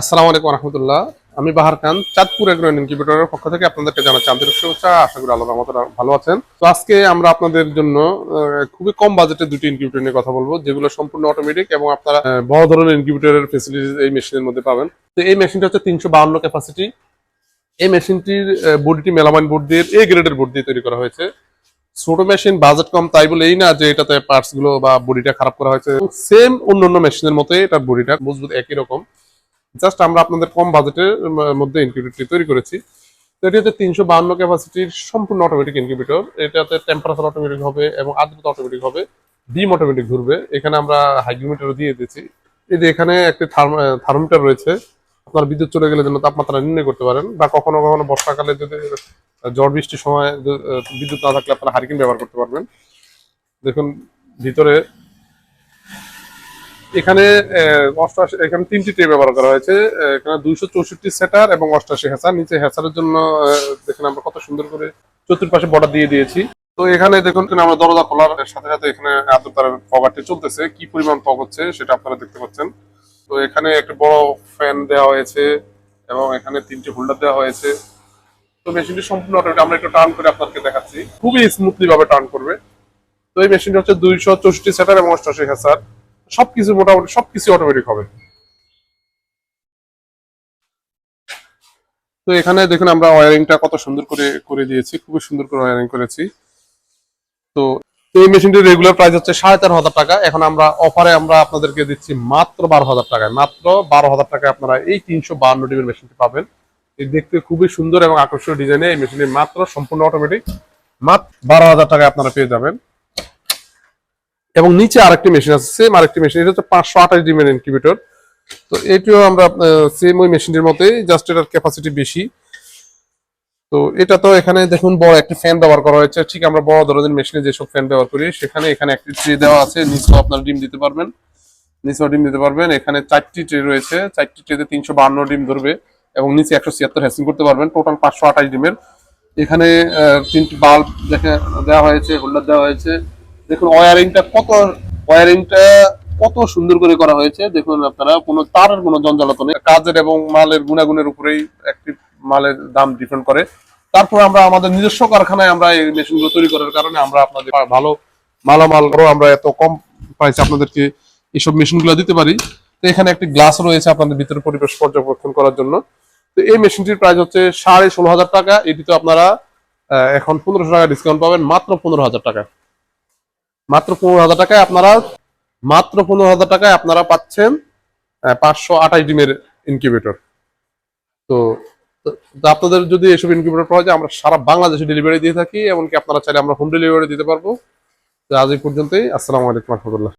আসসালামু আলাইকুম রহমতুল্লাহ। আমি বাহার খান, চাঁদপুর এগ্রো ইনকিউবেটরের পক্ষ থেকে আপনাদেরকে জানাচ্ছি আন্তরিক শুভেচ্ছা। আশা করি আল্লাহ রহমত ভালো আছেন। তো আজকে আমরা আপনাদের জন্য খুবই কম বাজেটে দুটি ইনকিউবেটর নিয়ে কথা বলব, যেগুলো সম্পূর্ণ অটোমেটিক এবং আপনারা বড় ধরনের ইনকিউবেটরের ফেসিলিটি এই মেশিনের মধ্যে পাবেন। তো এই মেশিনটা হচ্ছে তিনশো বাহান্ন ক্যাপাসিটি এই মেশিনটির বডিটি মেলামাইন বোর্ড দিয়ে এ গ্রেডের বোর্ড দিয়ে তৈরি করা হয়েছে। ছোট মেশিন বাজেট কম, তাই বলে এই না যে এটাতে পার্টসগুলো বা বডিটা খারাপ করা হয়েছে। সেম অন্য অন্যান্য মেশিনের মতোই এটার বডিটা মজবুত একই রকম। জাস্ট আমরা আপনাদের কম বাজেটের মধ্যে ইনকিউবেটরটি তৈরি করেছি। তো এটি হচ্ছে তিনশো বাহান্ন ক্যাপাসিটির সম্পূর্ণ অটোমেটিক ইনকিউবেটর এটাতে টেম্পারেচার অটোমেটিক হবে এবং আর্দ্রতা অটোমেটিক হবে ডিম অটোমেটিক ঘুরবে। এখানে আমরা হাইগ্রোমিটারও দিয়ে দিয়েছি। এই যে এখানে একটি থার্মোমিটার রয়েছে, আপনার বিদ্যুৎ চলে গেলে যেন তাপমাত্রা নির্ণয় করতে পারেন বা কখনো কখনো বর্ষাকালে যদি ঝড় বৃষ্টির সময় বিদ্যুৎ না থাকলে আপনারা হারিকেন ব্যবহার করতে পারবেন। দেখুন, ভিতরে এখানে অষ্টাশি, এখানে তিনটি ট্রে ব্যবহার করা হয়েছে। এখানে দুইশো চৌষট্টি সেটার এবং অষ্টাশি হ্যাচার নিচে হ্যাচারের জন্য দেখুন আমরা কত সুন্দর করে চতুর্পাশে বর্ডার দিয়ে দিয়েছি। তো এখানে দেখুন আমরা দরজা খোলার সাথে সাথে এখানে আদ্রতার পগারটি চলতেছে। কি পরিমাণ পগ হচ্ছে সেটা আপনারা দেখতে পাচ্ছেন। তো এখানে একটা বড় ফ্যান দেওয়া হয়েছে এবং এখানে তিনটি হোল্ডার দেওয়া হয়েছে। তো মেশিনটি সম্পূর্ণ অটোমেটিক আমরা একটু টার্ন করে আপনাকে দেখাচ্ছি। খুবই স্মুথলি ভাবে টার্ন করবে। তো এই মেশিনটি হচ্ছে দুইশো চৌষট্টি সেটার এবং অষ্টাশি হ্যাচার সবকিছু মোটামুটি সবকিছু অটোমেটিক হবে। তো এখানে দেখুন আমরা ওয়ারিংটা কত সুন্দর করে করে দিয়েছি, খুবই সুন্দর করে ওয়ারিং করেছি। তো এই মেশিনটির রেগুলার প্রাইস হচ্ছে সাড়ে তেরো হাজার টাকা। এখন আমরা অফারে আমরা আপনাদেরকে দিচ্ছি মাত্র বারো হাজার টাকায়। মাত্র বারো হাজার টাকায় আপনারা এই তিনশো বাহান্ন ডিমের মেশিনটি পাবেন। এই দেখতে খুবই সুন্দর এবং আকর্ষণীয় ডিজাইনে এই মেশিনটি মাত্র সম্পূর্ণ অটোমেটিক মাত্র বারো হাজার টাকায় আপনারা পেয়ে যাবেন। এবং নিচে আরেকটি মেশিন আছে সেম আরেকটি মেশিন, এটা হচ্ছে পাঁচশো আঠাশ ডিমের ইনকিউবেটর তো এটিও আমরা সেম ওই মেশিনটির মতোই জাস্ট এটার ক্যাপাসিটি বেশি। তো এটা তো এখানে দেখুন বড় একটি ফ্যান ব্যবহার করা হয়েছে। ঠিক আমরা বড় ধরনের মেশিনে যেসব ফ্যান ব্যবহার করি, সেখানে এখানে একটি ট্রে দেওয়া আছে নিচেও আপনার ডিম দিতে পারবেন। নিচেও ডিম দিতে পারবেন। এখানে চারটি ট্রে রয়েছে, চারটি ট্রেতে তিনশো বাহান্ন ডিম ধরবে এবং নিচে একশো ছিয়াত্তর হ্যাসিং করতে পারবেন টোটাল পাঁচশো আঠাশ ডিমের। এখানে তিনটি বাল্ব দেখে দেওয়া হয়েছে হোল্ডার দেওয়া হয়েছে। দেখুন ওয়ারিংটা কত ওয়ারিংটা কত সুন্দর করে করা হয়েছে। দেখুন আপনারা কোনো তারের কোনো জঞ্জালত নেই। কাজের এবং মালের গুণাগুণের উপরেই একটি মালের দাম ডিপেন্ড করে। তারপর আমরা আমাদের নিজস্ব কারখানায় আমরা এই মেশিনগুলো তৈরি করার কারণে আমরা আপনাদের ভালো মালামাল আমরা এত কম প্রাইসে আপনাদেরকে এইসব মেশিনগুলো দিতে পারি। তো এখানে একটি গ্লাস রয়েছে আপনাদের ভিতরে পরিবেশ পর্যবেক্ষণ করার জন্য। তো এই মেশিনটির প্রাইস হচ্ছে সাড়ে ষোলো হাজার টাকা। এটিতে আপনারা আহ, এখন পনেরোশো টাকা ডিসকাউন্ট পাবেন মাত্র পনেরো হাজার টাকা। মাত্র পনেরো হাজার টাকায় আপনারা, মাত্র পনেরো হাজার টাকায় আপনারা পাচ্ছেন পাঁচশো আঠাশ ডিমের ইনকিউবেটর তো আপনাদের যদি এসব ইনকিউবেটর পাওয়া যায়, আমরা সারা বাংলাদেশে ডেলিভারি দিয়ে থাকি, এমনকি আপনারা চাইলে আমরা হোম ডেলিভারি দিতে পারব। আজ এই পর্যন্তই, আসসালামু আলাইকুম রহমতুল্লাহ।